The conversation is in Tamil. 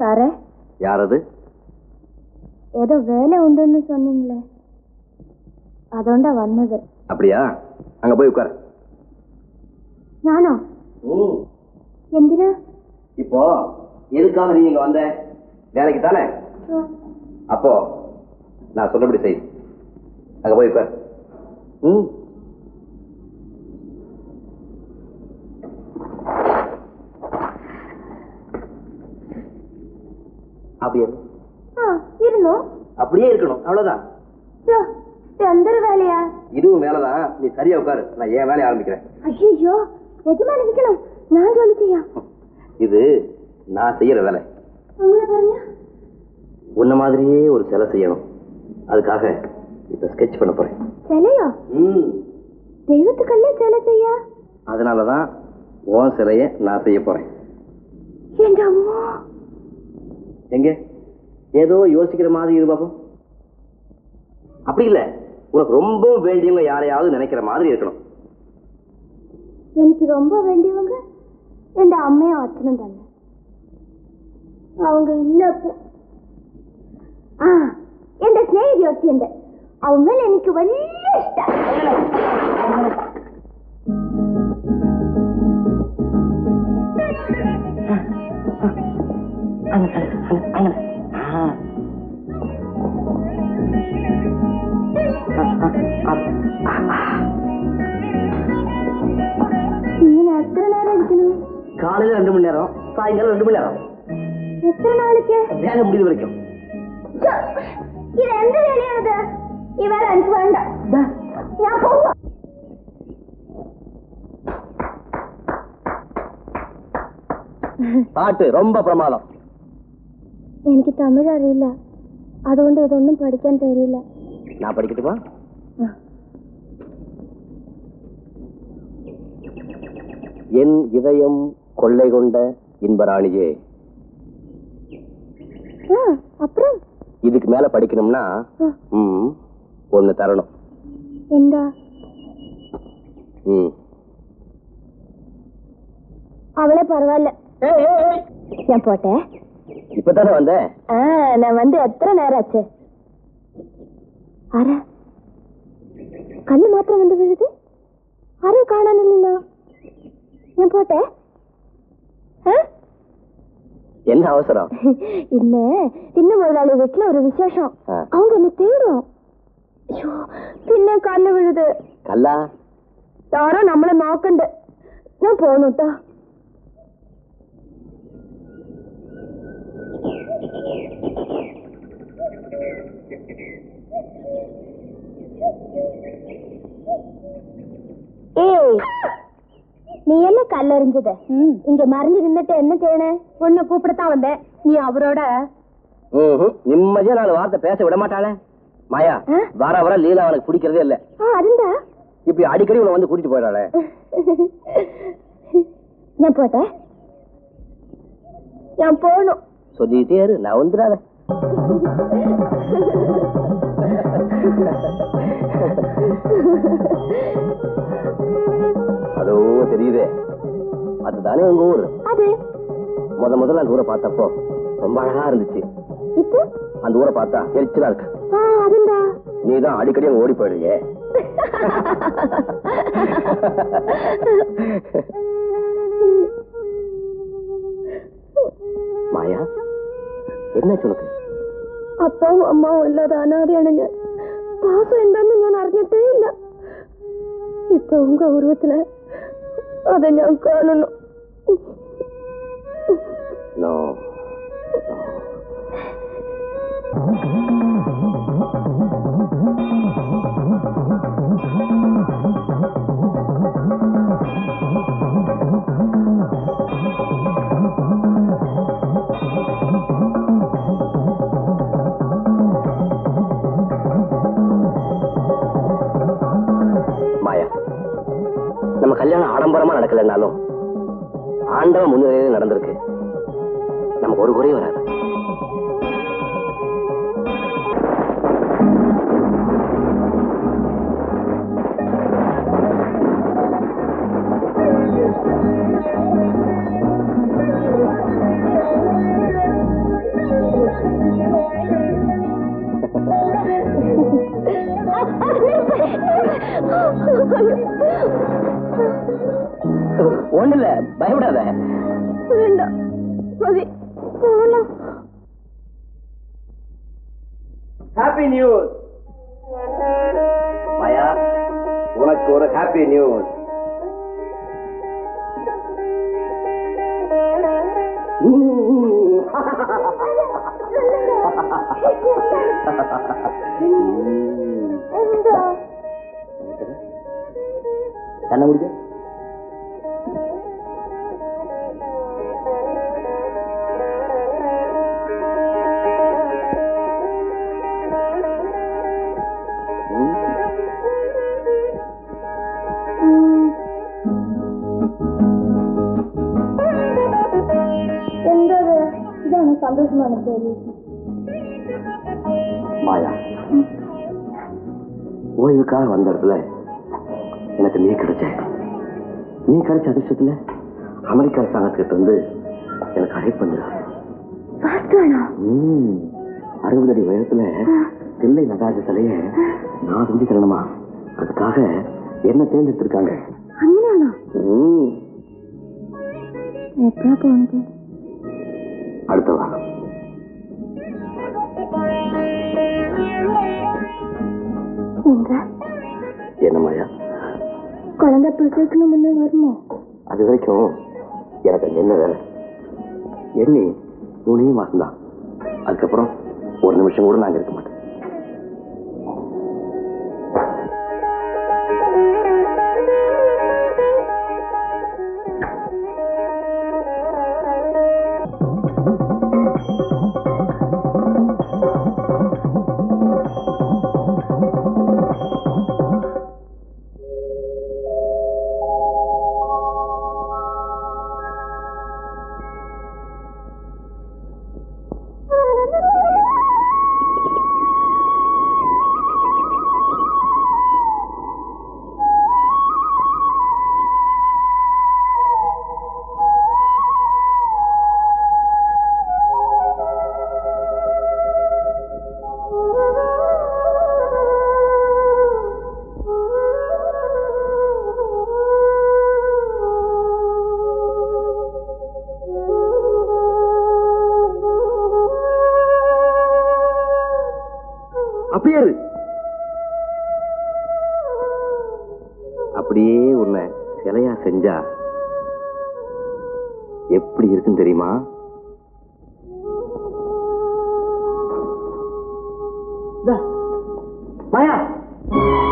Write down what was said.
సరే యారది ஏதோ வேலை உண்டுன்னு சொன்னீங்களே அதோட வந்தது அப்படியா அங்க போய் உட்கார நானா எந்தினா இப்போ எதுக்காக நீ இங்க வந்த வேலைக்கு தானே அப்போ நான் சொன்னபடி செய் அங்க போய் உட்கார் ம் அப்படி இருந்தோம். அப்படியே இருக்கணும் அவ்வளவுதான். தொந்தர வேலையா? இதுவும் வேலைதான். நீ சரியா உட்காரு. நான் ஏன் வேலையை ஆரம்பிக்கிறேன். ஐயோ எஜமா நினைக்கணும் நான் சொல்லி இது நான் செய்யற வேலை. உன்ன மாதிரியே ஒரு சிலை செய்யணும். அதுக்காக இப்ப ஸ்கெட்ச் பண்ண போறேன். சிலையா? தெய்வத்துக்கல்ல சிலை செய்யா? அதனாலதான் உன் சிலைய நான் செய்ய போறேன். என் அம்மா? எங்க ஏதோ யோசிக்கிற மாதிரி இரு அப்படி இல்ல உனக்கு ரொம்ப வேண்டியவங்க யாரையாவது நினைக்கிற மாதிரி இருக்கணும் எனக்கு ரொம்ப வேண்டியவங்க என் அம்மையும் அச்சனும் தானே அவங்க இல்ல ஆ என் ஸ்நேகிதி ஒத்தியுண்டு அவன் மேல எனக்கு வலிய இஷ்டம் ഇഷ്ടം ഇങ്ങനെ എത്ര നേരം ഇരിക്കണം காலையில ரெண்டு மணி நேரம் சாயங்காலம் ரெண்டு மணி நேரம் എത്ര നാളിക്ക് வேலை முடியுது வரைக்கும் ഛെ, ഇത് എന്ത് വേലയാണിത് ഈ വേല എനിക്ക് വേണ്ട ഞാൻ പോവാ பாட்டு ரொம்ப பிரமாதம் എനിക്ക് തമിഴ് അറിയില്ല അതുകൊണ്ട് ഇതൊന്നും പഠിക്കാൻ തരില്ല நான் படிக்கட்டுமா என் இதயம் கொள்ளை கொண்ட இன்பராணியே ആ അപ്പുറം இதுக்கு மேல படிக்கணும்னா ആ, ம் ஒண்ணு தரணும் എന്താ ம் അവളെ പറവല്ല ഞാൻ പോട്ടെ இப்பதானே வந்த ആ ഞാൻ വന്ന് എത്ര നേരം അച്ഛേ ആരാ കല്ല് മാത്രം വന്ന് വീഴുത് ആരും കാണാനില്ലല്ലോ ഞാൻ പോട്ടെ ഏ? என்ன அவசரம் ഇന്ന് ഇന്ന് മുതലാളി വീട്ടില് ഒരു വിശേഷം ആ. அவங்க എന്നെ തേടും അയ്യോ പിന്നെ കല്ല് വീഴുത് கல்லா താരോ നമ്മളെ നോക്കണ്ട് ഞാൻ പോണു நீ என்ன கல்ல எறிஞ்சது இங்க மறைஞ்சு நின்னுட்டு என்ன செய்யணும்? பொண்ணு கூப்பிடத்தான் வந்தேன். நீ அவரோட நிம்மதியா நாலு வார்த்தை பேச விட மாட்டாளே. மாயா வர வர லீலா அவனுக்கு பிடிக்கிறதே இல்ல. அதுண்டா? இப்படி அடிக்கடி இவனை வந்து கூட்டிட்டு போயிடாளே. நான் போட்டேன். நான் போகணும் சொல்லிட்டே இரு நான் வந்துடாத. அதோ தெரியுதே. அதுதானே உங்க ஊரு? அது? முத முதல்ல அந்த ஊரை பார்த்தப்போ ரொம்ப அழகா இருந்துச்சு. இப்போ? அந்த ஊரை பார்த்தா எரிச்சலா இருக்கு. நீ தான் அடிக்கடி அங்க ஓடி போயிடுறியே மாயா? എന്നുവെച്ച് ഉണക്ക് അപ്പാവും അമ്മാവും ഇല്ലാതെ അനാഥയാണ് ഞാൻ പാസം എന്താന്ന് ഞാൻ അറിഞ്ഞിട്ടേ ഇല്ല ഇപ്പവും ഗൗരവത്തില് അത് ഞാൻ കാണുന്നു No. no. ஆடம்பரமா நடக்கலைன்னாலும் ஆண்டவ முன்னிலையில நடந்திருக்கு. நமக்கு ஒரு குறையும் வராது. Oh, ஒண்ணு இல்ல பயப்படாத. வேண்டாம். போகலாம் ஹாப்பி நியூஸ் மாயா உனக்கு ஒரு ஹாப்பி நியூஸ் கண்ண தண்ணி குடிக்க. சந்தோஷமான செய்தி மாயா ஓய்வுக்காக வந்த இடத்துல எனக்கு நீ கிடைச்ச நீ கிடைச்ச அதிர்ஷ்டத்துல அமெரிக்க அரசாங்கத்துக்கிட்ட இருந்து எனக்கு அழைப்பு அறுபது அடி உயரத்துல தில்லை நடராஜ சிலைய நான் செஞ்சு தரணுமா அதுக்காக என்ன தேர்ந்தெடுத்திருக்காங்க? அடுத்த வாரம் என்ன மாயா குழந்தை பிரசவத்துக்கு முன்னே வருமா? அது வரைக்கும் எனக்கு என்ன வேலை? எண்ணி மூணே மாசம்தான் அதுக்கப்புறம் ஒரு நிமிஷம் கூட நாங்க இருக்க மாட்டோம். அப்படியே அப்படியே உன்னை சிலையா செஞ்சா எப்படி இருக்குன்னு தெரியுமா?